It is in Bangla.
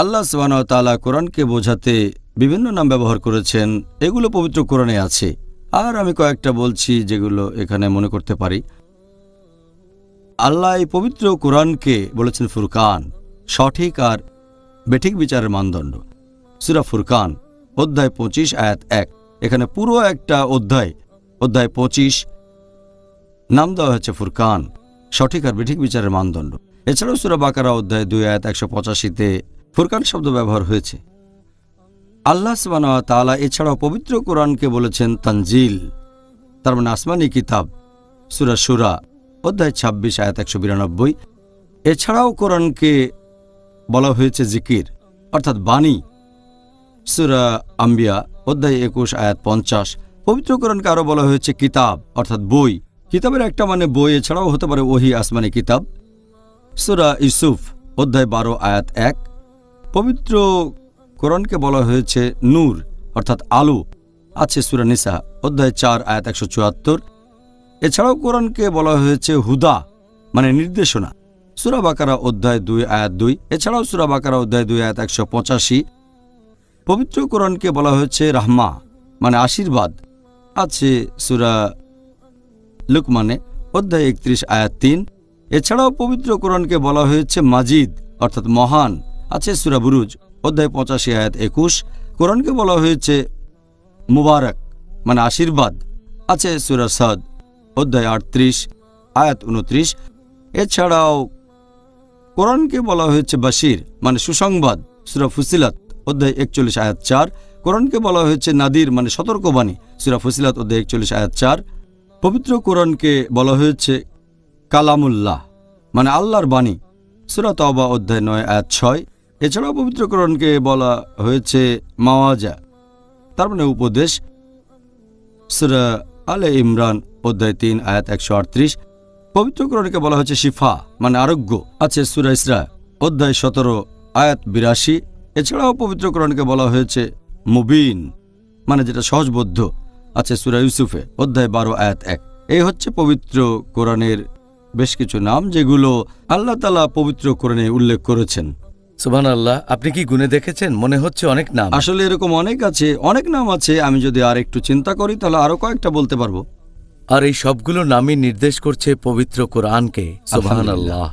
আল্লাহ তাআলা কোরআনকে বোঝাতে বিভিন্ন নাম ব্যবহার করেছেন। এগুলো পবিত্র কোরআনে আছে। আর আমি কয়েকটা বলছি যেগুলো এখানে মনে করতে পারি। আল্লাহ এই পবিত্র কোরআনকে বলেছেন ফুরকান, সঠিক আর বেঠিক বিচারের মানদণ্ড। সুরা ফুরকান, অধ্যায় পঁচিশ, আয়াত এক। এখানে পুরো একটা অধ্যায় অধ্যায় পঁচিশ, নাম দেওয়া হয়েছে ফুরকান, সঠিক আর বেঠিক বিচারের মানদণ্ড। এছাড়াও সুরা বাকারা, অধ্যায় দুই, আয়াত একশো পঁচাশিতে ফুরকান শব্দ ব্যবহার হয়েছে। আল্লাহ তাআলা এছাড়াও পবিত্র কোরআনকে বলেছেন তানজিল। তার মানে আসমানি কিতাব, সুরা সুরা অধ্যায় ছাব্বিশ, আয়াত একশো বিরানব্বই। এছাড়াও কোরআনকে বলা হয়েছে জিকির, অর্থাৎ বাণী। সুরা আম্বিয়া, অধ্যায় একুশ, আয়াত পঞ্চাশ। পবিত্র কোরআনকে আরও বলা হয়েছে কিতাব, অর্থাৎ বই। কিতাবের একটা মানে বই, এছাড়াও হতে পারে ওহি আসমানি কিতাব। সুরা ইসুফ অধ্যায় বারো, আয়াত এক। পবিত্র কোরআনকে বলা হয়েছে নূর, অর্থাৎ আলো। আছে সুরা নিসা, অধ্যায় চার, আয়াত একশো চুয়াত্তর। এছাড়াও কোরআনকে বলা হয়েছে হুদা মানে নির্দেশনা। সুরা বাকারা, অধ্যায় দুই, আয়াত দুই। এছাড়াও সুরা বাকারা, অধ্যায় দুই, আয়াত একশো পঁচাশি। পবিত্র কোরআনকে বলা হয়েছে রাহমা মানে আশীর্বাদ। আছে সুরা লুকমানে, অধ্যায় একত্রিশ, আয়াত তিন। এছাড়াও পবিত্র কোরআনকে বলা হয়েছে মাজিদ, অর্থাৎ মহান। আছে সুরা বুরুজ, অধ্যায় পঁচাশি, আয়াত একুশ। কোরআনকে বলা হয়েছে মুবারক মানে আশীর্বাদ। আছে সুরা সাদ, অধ্যায় আটত্রিশ, আয়াত উনত্রিশ। এছাড়াও কোরআনকে বলা হয়েছে বাশির মানে সুসংবাদ, সুরা ফুসিলাত, অধ্যায় একচল্লিশ, আয়াত চার। কোরআনকে বলা হয়েছে নাদির মানে সতর্কবাণী, সুরা ফুসিলাত, অধ্যায় একচল্লিশ, আয়াত চার। পবিত্র কোরআনকে বলা হয়েছে কালামুল্লাহ মানে আল্লাহর বাণী, সুরা তওবা, অধ্যায় নয়, আয়াত ছয়। এছাড়াও পবিত্র কোরআনকে বলা হয়েছে মাওয়াজা। তার মানে উপদেশ। সুরা আলে ইমরান, অধ্যায় তিন, আয়াত একশো আটত্রিশ। পবিত্র কোরআনকে বলা হয়েছে শিফা মানে আরোগ্য। আছে সুরা ইসরা, অধ্যায় সতেরো, আয়াত বিরাশি। এছাড়াও পবিত্র কোরআনকে বলা হয়েছে মুবিন মানে যেটা সহজবদ্ধ আছে সুরা ইউসুফে, অধ্যায় বারো, আয়াত এক। এই হচ্ছে পবিত্র কোরআনের বেশ কিছু নাম, যেগুলো আল্লাহ তালা পবিত্র কোরআনে উল্লেখ করেছেন। সুবহান আল্লাহ আপনি কি গুনে দেখেছেন? মনে হচ্ছে অনেক নাম। আসলে এরকম অনেক আছে অনেক নাম আছে আমি যদি আর একটু চিন্তা করি তাহলে আরও কয়েকটা বলতে পারব। আর এই সবগুলো নামই নির্দেশ করছে পবিত্র কোরআনকে সুবাহ আল্লাহ